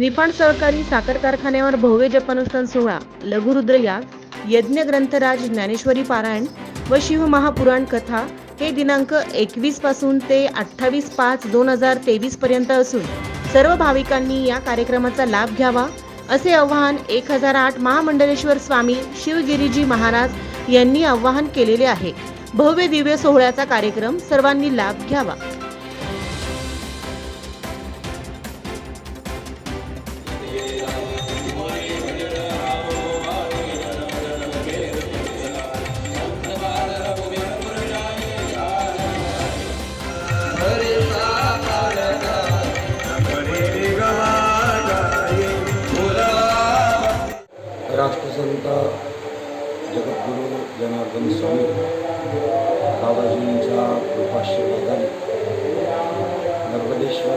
निफाड सहकारी साखर कारखान्यावर भव्य जपानुष्ठान सोहळा लघुरुद्रयाग यज्ञ ग्रंथराज ज्ञानेश्वरी पारायण व शिवमहापुराण कथा हे दिनांक एकवीसपासून ते अठ्ठावीस पाच दोन हजार तेवीस पर्यंत असून सर्व भाविकांनी या कार्यक्रमाचा लाभ घ्यावा असे आवाहन एक हजार आठ महामंडलेश्वर स्वामी शिवगिरीजी महाराज यांनी आवाहन केलेले आहे. भव्य दिव्य सोहळ्याचा कार्यक्रम सर्वांनी लाभ घ्यावा. जगद्गुरू जनार्दन स्वामी बाबाजींच्या कृपाशीर्वादाने नर्मदेश्वर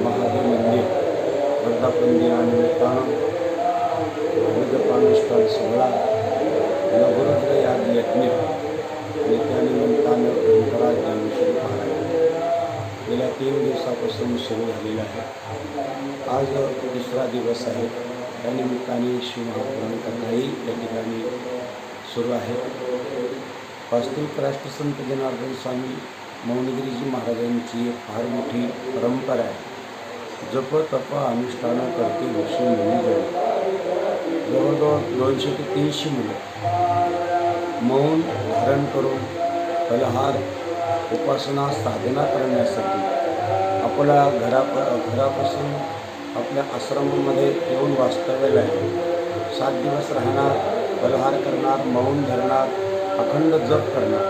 महादेव मंदिर वर्धापन दिनानिमित्तानं विविध पानुष्ठान सोहळा नवरुद्र याग यज्ञ आणि त्यानिमित्तानं ग्रंथराज ज्ञानेश्वरी महाराज. गेल्या तीन दिवसापासून सुरू झालेला आहे. आज दुसरा दिवस आहे. त्यानिमित्ताने शिवमहापुराण कथाही या ठिकाणी सुरू आहे. वास्तविक राष्ट्रसंत जनार्दन स्वामी मौनगिरीजी महाराजांची एक फार मोठी परंपरा आहे. जप तप अनुष्ठानं करते वर्षी मुली जवळ जवळजवळ दोनशे ते तीनशे मुलं. मौन धारण करून फलहार उपासना साधना करण्यासाठी आपल्या घरा घरापासून आपल्या आश्रमामध्ये येऊन वास्तव्याला आहे सात दिवस राहणार फलहार करणार मौन धरणार अखंड जप करणार.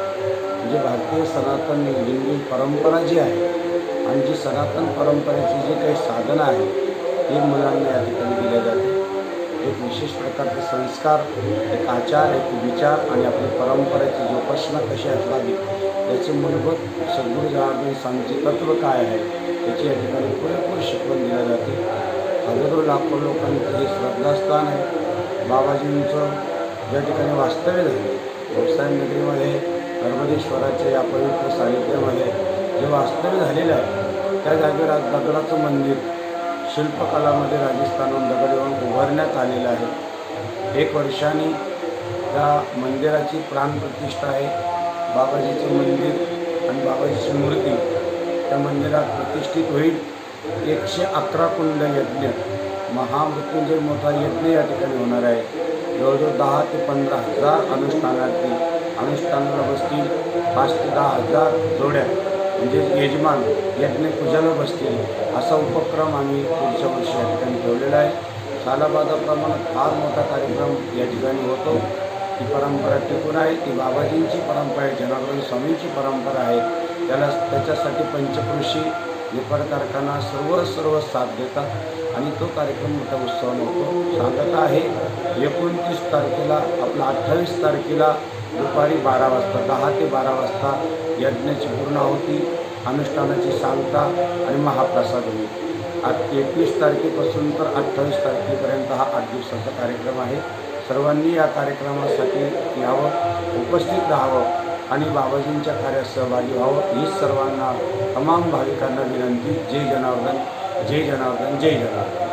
म्हणजे भारतीय सनातन हिंदू परंपरा जी आहे आणि जी सनातन परंपरेची जी काही साधनं आहे हे मुलांना या ठिकाणी दिले जाते. एक विशेष प्रकारचे संस्कार एक आचार एक विचार आणि आपली परंपरेची जोपासना कशी असावी याचे मूलभूत सद्गुरू जनार्दन स्वामीचे तत्व काय आहे त्याची या ठिकाणी पुरेपूर शिकवण दिल्या जाते. हजारो लाखो लोकांचं हे श्रद्धास्थान आहे. बाबाजींचं ज्या ठिकाणी वास्तव्य झाले. व्यवसाय नगरीमध्ये नर्मदेश्वराच्या या पवित्र साहित्यामध्ये जे वास्तव्य झालेलं आहे त्या जागेवर आज दगडाचं मंदिर शिल्पकलामध्ये राजस्थानहून दगड येऊन उभारण्यात आलेलं आहे. एक वर्षाने त्या मंदिराची प्राणप्रतिष्ठा आहे. बाबाजीचं मंदिर आणि बाबाजीची मूर्ती त्या मंदिरात प्रतिष्ठित होईल. एकशे अकरा कुंड यज्ञ महामृत्युंजय मोठा यज्ञ या ठिकाणी होणार आहे. जवळजवळ दहा ते पंधरा हजार अनुष्ठानार्थी अनुष्ठानाला बसतील. पाच ते दहा हजार जोड्या म्हणजे यजमान यज्ञ पूजाला बसतील. असा उपक्रम आम्ही पुढच्या वर्षी या ठिकाणी ठेवलेला आहे. सालाबादाप्रमाणे फार मोठा कार्यक्रम या ठिकाणी होतो. ती परंपरा टिकून आहे. ती बाबाजींची परंपरा आहे जनार्दन स्वामींची परंपरा आहे. त्याला त्याच्यासाठी पंचकृषी निपाड कारखाना सर्व सर्व साथ देतात आणि तो कार्यक्रम मोठ्या उत्सवाने होतो. सांगता आहे एकोणतीस तारखेला आपला अठ्ठावीस तारखेला दुपारी बारा वाजता दहा ते बारा वाजता यज्ञाची पूर्णाहुती अनुष्ठानाची सांगता आणि महाप्रसाद होईल. आज एकवीस तारखेपासून तर अठ्ठावीस तारखेपर्यंत हा आठ दिवसाचा कार्यक्रम आहे. सर्वांनी या कार्यक्रमासाठी यावं उपस्थित राहावं. आणि बाबाजींच्या कार्यात सहभागी व्हावं ही सर्वांना तमाम भाविकांना विनंती. जय जनार्दन जय जनार्दन जय जनार्दन.